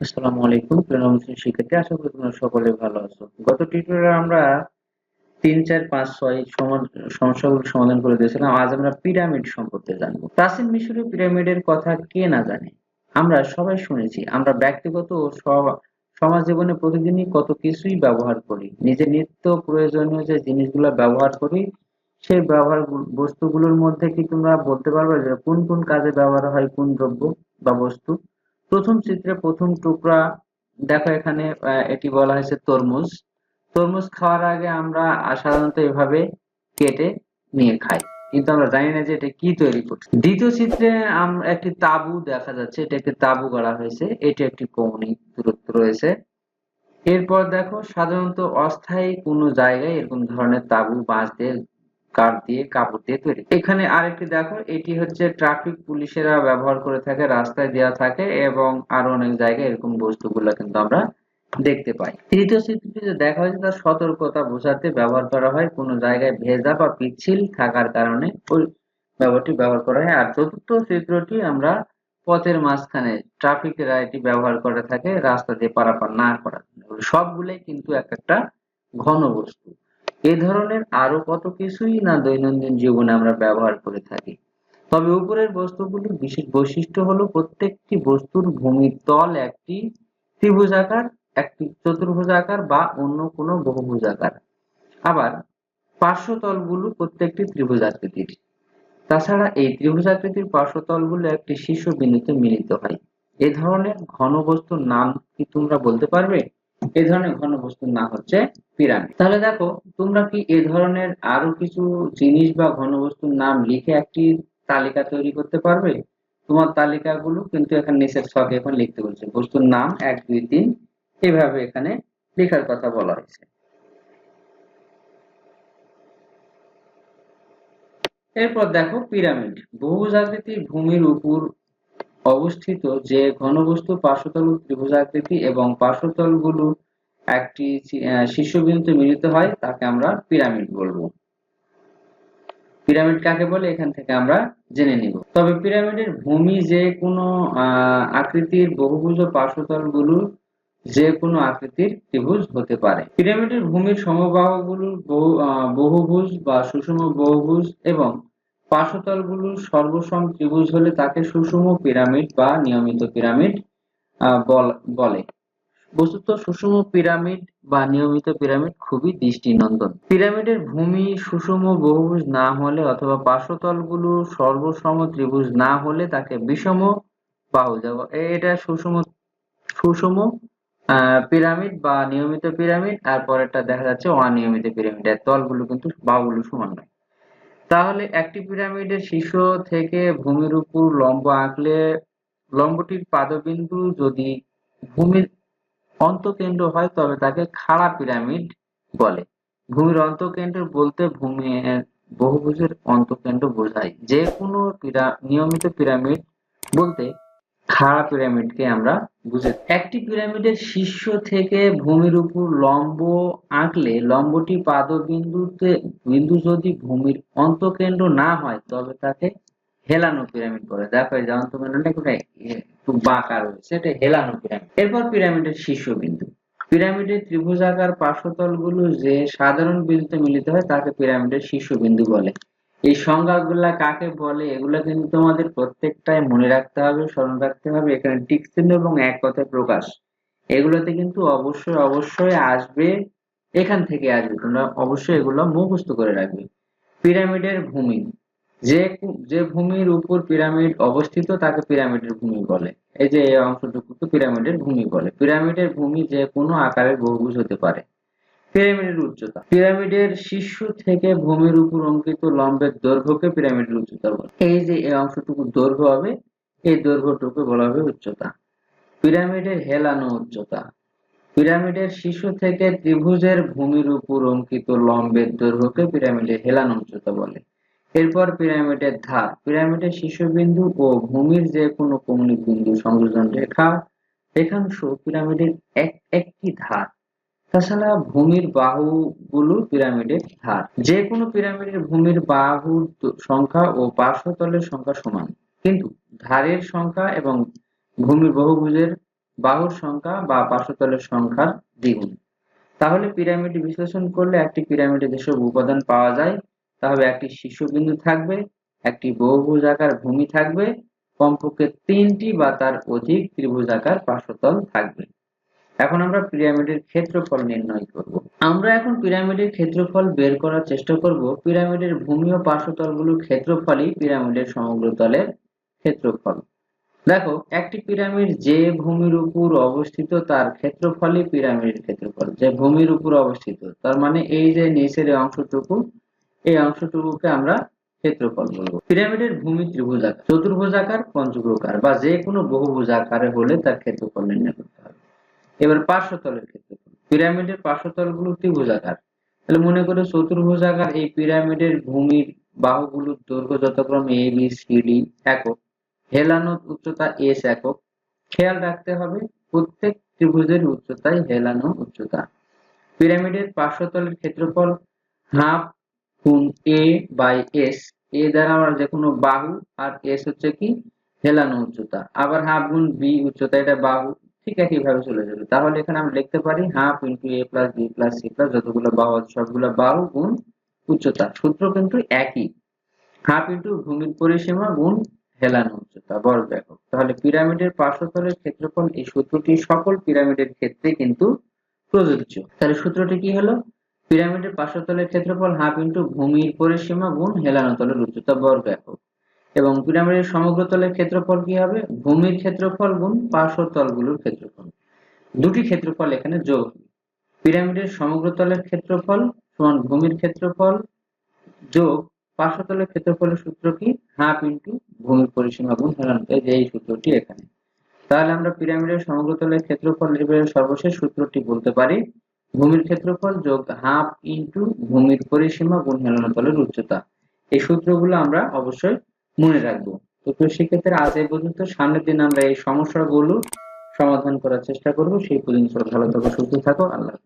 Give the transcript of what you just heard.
আসসালামু আলাইকুম, প্রিয় শিক্ষার্থী, আশা করি তোমরা সকলে ভালো আছো। গত টিউটোরিয়ালে আমরা তিন, চার, পাঁচ, ছয় সমস্যাগুলো সমাধান করে দিয়েছিলাম। আজ আমরা পিরামিড সম্পর্কে জানব। প্রাচীন মিশরের পিরামিডের কথা কে না জানে? আমরা সবাই শুনেছি, আমরা ব্যক্তিগত ও সমাজ জীবনে প্রতিদিনই কত কিছুই ব্যবহার করি। নিজের নিত্য প্রয়োজনীয় যে জিনিসগুলো ব্যবহার করি, সেই ব্যবহার বস্তুগুলোর মধ্যে কি তোমরা বলতে পারবে যে কোন কোন কাজে ব্যবহার হয়, কোন দ্রব্য বা বস্তু? প্রথম চিত্রে প্রথম টুকরা, দেখো এখানে এটি বলা হয়েছে তরমুজ। তরমুজ খাওয়ার আগে আমরা সাধারণত এভাবে কেটে নিয়ে খাই। কিন্তু আমরা জানি না যে এটা কি তৈরি করছে। দ্বিতীয় চিত্রে একটি তাবু দেখা যাচ্ছে। এটা একটি তাবু গড়া হয়েছে। এটি একটি কৌণিক দূরত্ব রয়েছে। এরপর দেখো, সাধারণত অস্থায়ী কোনো জায়গায় এরকম ধরনের তাবু, বাঁশ দিয়ে কাঠ দিয়ে, কাপড় দিয়ে তৈরি। এখানে আরেকটি দেখো, এটি হচ্ছে ট্রাফিক পুলিশেরা ব্যবহার করে থাকে, রাস্তায় দেওয়া থাকে এবং আরও অনেক জায়গায় এরকম বস্তুগুলো কিন্তু আমরা দেখতে পাই। তৃতীয় চিত্রটিতে দেখা হয়েছে তার সতর্কতা বোঝাতে ব্যবহার করা হয়। কোনো জায়গায় ভেজা বা পিচ্ছিল থাকার কারণে ওই ব্যবহারটি ব্যবহার করা হয়। আর চতুর্থ চিত্রটি আমরা পথের মাঝখানে ট্রাফিকেরা এটি ব্যবহার করে থাকে, রাস্তা দিয়ে পারাপার না করার সবগুলোই কিন্তু এক একটা ঘন বস্তু। এ ধরনের আরও কত কিছুই না দৈনন্দিন জীবনে আমরা ব্যবহার করে থাকি। তবে উপরের বস্তুগুলির বিশেষ বৈশিষ্ট্য হলো প্রত্যেকটি বস্তুর ভূমির তল একটি ত্রিভুজাকার একটি চতুর্ভুজাকার বা অন্য কোনো বহুভুজাকার আবার পার্শ্বতলগুলো প্রত্যেকটি ত্রিভুজ আকৃতির। তাছাড়া এই ত্রিভুজাকৃতির পার্শ্বতলগুলো একটি শীর্ষ বিন্দুতে মিলিত হয়। এ ধরনের ঘন বস্তুর নাম কি তোমরা বলতে পারবে? এ ধরনের ঘন ঘনবস্তুর নাম হচ্ছে পিরামিড। তাহলে দেখো, তোমরা কি এ ধরনের আরও কিছু জিনিস বা ঘনবস্তুর নাম লিখে একটি তালিকা তৈরি করতে পারবে? তোমার তালিকাগুলো কিন্তু এখানে নিচের ছকে এখন লিখতে বলছে, বস্তুর নাম এক, দুই, তিন, এভাবে এখানে লেখার কথা বলা হয়েছে। এরপর দেখো পিরামিড বহুজাকৃতির ভূমির উপর অবস্থিত যে ঘনবস্তু পার্শ্বতল ত্রিভুজাকৃতি এবং পার্শ্বতলগুলো একটি শীর্ষবিন্দুতে মিলিত হয়, তাকে আমরা পিরামিড বলব। পিরামিড কাকে বলে? এখান থেকে আমরা জেনে নিব। তবে পিরামিডের ভূমি যে কোনো আকৃতির বহুভুজ পার্শ্বতলগুলো যে কোনো আকৃতির ত্রিভুজ হতে পারে। পিরামিডের ভূমির সমবাহুগুলো বহুভুজ বা সুষম বহুভুজ এবং পার্শ্বতলগুলো সর্বসম ত্রিভুজ হলে তাকে সুষম পিরামিড বা নিয়মিত পিরামিড বলে বস্তুত সুষম পিরামিড বা নিয়মিত পিরামিড খুবই দৃষ্টিনন্দন। পিরামিডের ভূমি সুষম বহুভুজ না হলে অথবা পার্শ্বতলগুলো সর্বসম ত্রিভুজ না হলে তাকে বিষম বাহু যাব এটা সুষম সুষম পিরামিড বা নিয়মিত পিরামিড, আর পরেরটা দেখা যাচ্ছে অনিয়মিত পিরামিড। এর তলগুলো কিন্তু বাহুগুলো সমান নয়। তাহলে একটি পিরামিডের শীর্ষ থেকে ভূমির উপর লম্ব আঁকলে লম্বটির পাদবিন্দু যদি ভূমির অন্তকেন্দ্র হয়, তবে তাকে খাড়া পিরামিড বলে। ভূমির অন্তকেন্দ্র বলতে ভূমি বহুভুজের অন্তকেন্দ্র বোঝায়। যে কোনো নিয়মিত পিরামিড বলতে খাড়া পিরামিডকে আমরা বুঝে একটি পিরামিডের শীর্ষ থেকে ভূমির উপর লম্ব আঁকলে লম্বটি পাদবিন্দুতে, বিন্দু যদি ভূমির অন্তকেন্দ্র না হয়, তবে তাকে হেলানো পিরামিড বলে। দেখো এই যেমন তুমি একটু বাঁকা রয়েছে, এটা হেলানো পিরামিড এরপর পিরামিডের শীর্ষবিন্দু পিরামিডের ত্রিভুজাকার পার্শ্বতলগুলো যে সাধারণ বিন্দুতে মিলিত হয়, তাকে পিরামিডের শীর্ষবিন্দু বলে। এই সংজ্ঞাগুলা কাকে বলে, এগুলা কিন্তু তোমাদের প্রত্যেকটাই মনে রাখতে হবে, স্মরণ রাখতে হবে। এখানে টিক চিহ্ন এবং এক কথায় প্রকাশ। এগুলোতে কিন্তু অবশ্যই অবশ্যই আসবে, এখান থেকে আসবে। তোমরা অবশ্যই এগুলো মুখস্থ করে রাখবে। পিরামিডের ভূমি। যে যে ভূমির উপর পিরামিড অবস্থিত, তাকে পিরামিডের ভূমি বলে। এই যে এই অংশটুকু পিরামিডের ভূমি বলে। পিরামিডের ভূমি যে কোনো আকারের বহুভুজ হতে পারে। পিরামিডের উচ্চতা। পিরামিডের শীর্ষ থেকে ভূমির উপর অঙ্কিত লম্বের দৈর্ঘ্যকে পিরামিডের উচ্চতা বলে। এই যে এই অংশটুকু দৈর্ঘ্য হবে, এই দৈর্ঘ্যটুকু বলা হবে উচ্চতা। পিরামিডের হেলানো উচ্চতা। পিরামিডের শীর্ষ থেকে ত্রিভুজের ভূমির উপর অঙ্কিত লম্বের দৈর্ঘ্যকে পিরামিডের হেলানো উচ্চতা বলে। এরপর পিরামিডের ধাপ। পিরামিডের শীর্ষবিন্দু ও ভূমির যে কোনো কৌণিক বিন্দু সংযোজন রেখা রেখাংশ পিরামিডের এক, একটি ধার তাছাড়া ভূমির বাহুগুলো পিরামিডের ধার। যে কোনো পিরামিডের ভূমির বাহুর সংখ্যা ও পার্শ্বতলের সংখ্যা সমান। কিন্তু ধারের সংখ্যা এবং ভূমির বহুভুজের বাহুর সংখ্যা বা পার্শ্বতলের সংখ্যার দ্বিগুণ। তাহলে পিরামিড বিশ্লেষণ করলে একটি পিরামিডে যেসব উপাদান পাওয়া যায়, তাহলে একটি শীর্ষবিন্দু থাকবে, একটি বহুভুজাকার ভূমি থাকবে, কমপক্ষে তিনটি বা তার অধিক ত্রিভুজাকার পার্শ্বতল থাকবে। এখন আমরা পিরামিডের ক্ষেত্রফল নির্ণয় করব। আমরা এখন পিরামিডের ক্ষেত্রফল বের করার চেষ্টা করব। পিরামিডের ভূমি ও পার্শ্বতলগুলোর ক্ষেত্রফলই পিরামিডের সমগ্র তলের ক্ষেত্রফল। দেখো, একটি পিরামিড যে ভূমির উপর অবস্থিত, তার ক্ষেত্রফলই পিরামিডের ক্ষেত্রফল, যে ভূমির উপর অবস্থিত। তার মানে এই যে নিচের অংশটুকু, এই অংশটুকুকে আমরা ক্ষেত্রফল বলব। পিরামিডের ভূমি ত্রিভুজাকার চতুর্ভুজাকার পঞ্চভুজাকার বা যে কোনো বহুভুজাকারে হলে তার ক্ষেত্রফল নির্ণয় করতে এবার পার্শ্বতলের ক্ষেত্রফল পিরামিডের পার্শ্বতলগুলো ত্রিভুজাকার তাহলে মনে করো চতুর্ভুজাকার এই পিরামিডের ভূমির বাহুগুলোর দৈর্ঘ্য যথাক্রমে এ বি সি ডি একক হেলানোর উচ্চতা এস একক। খেয়াল রাখতে হবে, প্রত্যেক ত্রিভুজের উচ্চতাই হেলানো উচ্চতা। পিরামিডের পার্শ্বতলের ক্ষেত্রফল হাফ গুণ এ বাই এস এ দ্বারা আমরা যে কোনো বাহু আর এস হচ্ছে কি? হেলানো উচ্চতা। আবার হাফ গুণ বি উচ্চতা, এটা বাহু ঠিক একইভাবে চলে যাবে। তাহলে এখানে আমরা লিখতে পারি half into A plus B plus C plus যতগুলো বাহু আছে, সবগুলো বাহু গুণ উচ্চতা। সূত্র কিন্তু একই। হাফ ইন্টু ভূমির পরিসীমা গুণ হেলানো উচ্চতা। বর্গ একক তাহলে পিরামিডের পার্শ্বতলের ক্ষেত্রফল এই সূত্রটি সকল পিরামিডের ক্ষেত্রে কিন্তু প্রযোজ্য। তাহলে সূত্রটি কি হলো? পিরামিডের পার্শ্বতলের ক্ষেত্রফল হাফ ইন্টু ভূমির পরিসীমা গুণ হেলানো তলের উচ্চতা। বর্গ একক এবং পিরামিডের সমগ্র তলের ক্ষেত্রফল কি হবে? ভূমির ক্ষেত্রফল গুণ পার্শ্বতলগুলোর ক্ষেত্রফল। দুটি ক্ষেত্রফল এখানে যোগ পিরামিডের সমগ্র তলের ক্ষেত্রফল সমান ভূমির ক্ষেত্রফল যোগ পার্শ্বতলের ক্ষেত্রফলের সূত্র কি? হাফ ইন্টু ভূমির পরিসীমা গুণ হেলানো এই সূত্রটি এখানে। তাহলে আমরা পিরামিডের সমগ্র তলের ক্ষেত্রফল নির্ণয়ের সর্বশেষ সূত্রটি বলতে পারি। ভূমির ক্ষেত্রফল যোগ হাফ ইন্টু ভূমির পরিসীমা গুণ হেলানো তলের উচ্চতা। এই সূত্রগুলো আমরা অবশ্যই মনে রাখব। তো তো সেক্ষেত্রে আজ এই পর্যন্ত। সামনের দিন আমরা এই সমস্যাগুলো সমাধান করার চেষ্টা করব। সেই পর্যন্ত ভালো থাকো, সুস্থ থাকো। আল্লাহ।